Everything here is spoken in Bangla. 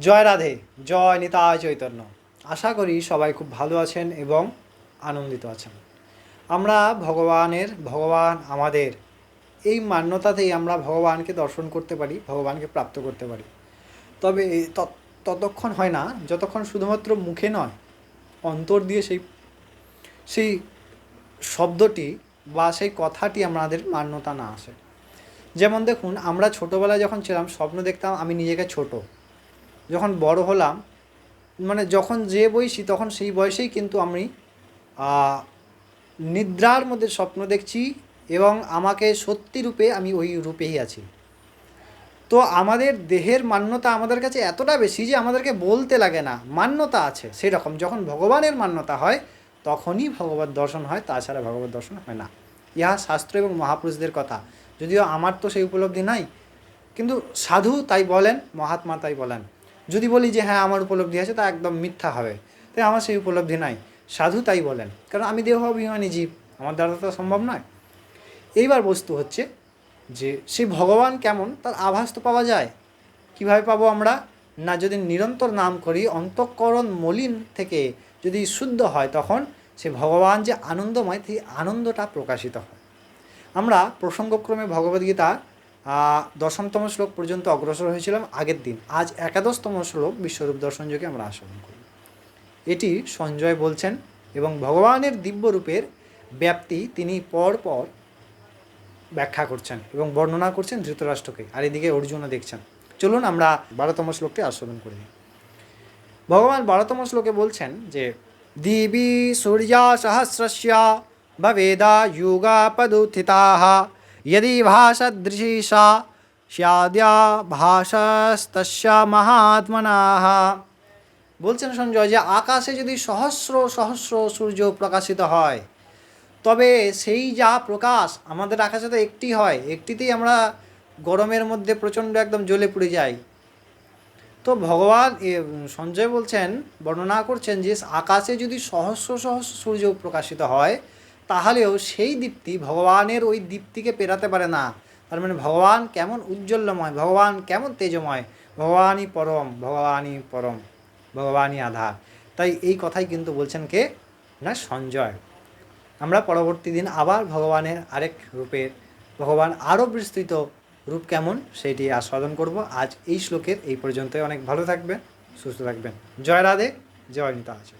জয় রাধে, জয় নিতায় চৈতন্য। আশা করি সবাই খুব ভালো আছেন এবং আনন্দিত আছেন। আমরা ভগবানের, ভগবান আমাদের, এই মান্যতাতেই আমরা ভগবানকে দর্শন করতে পারি, ভগবানকে প্রাপ্ত করতে পারি। তবে তত- ততক্ষণ হয় না, যতক্ষণ শুধুমাত্র মুখে নয়, অন্তর দিয়ে সেই সেই শব্দটি বা সেই কথাটি আমাদের মান্যতা না আসে। যেমন দেখুন, আমরা ছোটোবেলায় যখন ছিলাম, স্বপ্ন দেখতাম আমি নিজেকে ছোট। যখন বড় হলাম মানে যখন যে বয়সী, তখন সেই বয়সেই কিন্তু আমি নিদ্রার মধ্যে স্বপ্ন দেখছি এবং আমাকে সত্যি রূপে আমি ওই রূপেই আছি। তো আমাদের দেহের মান্যতা আমাদের কাছে এতটা বেশি যে আমাদেরকে বলতে লাগে না, মান্যতা আছে সেই রকম যখন ভগবানের মান্যতা হয়, তখনই ভগবত দর্শন হয়, তাছাড়া ভগবত দর্শন হয় না। ইহা শাস্ত্র এবং মহাপুরুষদের কথা। যদিও আমার তো সেই উপলব্ধি নাই, কিন্তু সাধু তাই বলেন, মহাত্মা তাই বলেন। যদি বলি যে হ্যাঁ আমার উপলব্ধি আছে, তা একদম মিথ্যা হবে। তাই আমার সেই উপলব্ধি নাই। সাধু তাই বলেন। কারণ আমি দেহ অভিমানী জীব। আমার দ্বারা তো সম্ভব নয়। এইবার বস্তু হচ্ছে যে সেই ভগবান কেমন, তার আভাস তো পাওয়া যায়। কীভাবে পাবো আমরা? না, যদি নিরন্তর নাম করি, অন্তঃকরণ মলিন থেকে যদি শুদ্ধ হয়, তখন সে ভগবান যে আনন্দময়, সেই আনন্দটা প্রকাশিত হয়। আমরা প্রসঙ্গক্রমে ভগবদ্গীতা দশমতম শ্লোক পর্যন্ত অগ্রসর হয়েছিলাম আগের দিন। আজ একাদশতম শ্লোক বিশ্বরূপ দর্শন যোগে আমরা আস্বাদন করি। এটি সঞ্জয় বলছেন এবং ভগবানের দিব্যরূপের ব্যাপ্তি তিনি পর পর ব্যাখ্যা করছেন এবং বর্ণনা করছেন ধৃতরাষ্ট্রকে। আর এদিকে অর্জুনও দেখছেন। চলুন আমরা বারোতম শ্লোকটি আস্বাদন করি। ভগবান বারোতম শ্লোকে বলছেন যে, দিবি সূর্যা সহস্রস্য ভবেদা যুগাপদুত্থিতা यदि ভাষাদৃশী সা স্যাদ্যা ভাষাস্তস্য মহাত্মনাহ বলছেন সঞ্জয় যে আকাশে যদি সহস্র সহস্র সূর্য প্রকাশিত হয়, তবে সেই যা প্রকাশ আমাদের আকাশে তো একটি হয়, একটিতেই আমরা গরমের মধ্যে প্রচণ্ড একদম জ্বলে পুড়ে যাই। তো ভগবান সঞ্জয় বলছেন, বর্ণনা করছেন যে আকাশে যদি সহস্র সহস্র সূর্য প্রকাশিত হয় তাহলেও সেই দীপ্তি ভগবানের ওই দীপ্তিকে পেরাতে পারে না। তার মানে ভগবান কেমন উজ্জ্বল্যময়, ভগবান কেমন তেজময়, ভগবানই পরম ভগবানই পরম, ভগবানই আধার তাই এই কথাই কিন্তু বলছেন কে? না, সঞ্জয়। আমরা পরবর্তী দিন আবার ভগবানের আরেক রূপের ভগবান আরও বিস্তৃত রূপ কেমন সেইটি আস্বাদন করব। আজ এই শ্লোকের এই পর্যন্তই। অনেক ভালো থাকবেন, সুস্থ থাকবেন। জয় রাধে, জয় নিতা আছে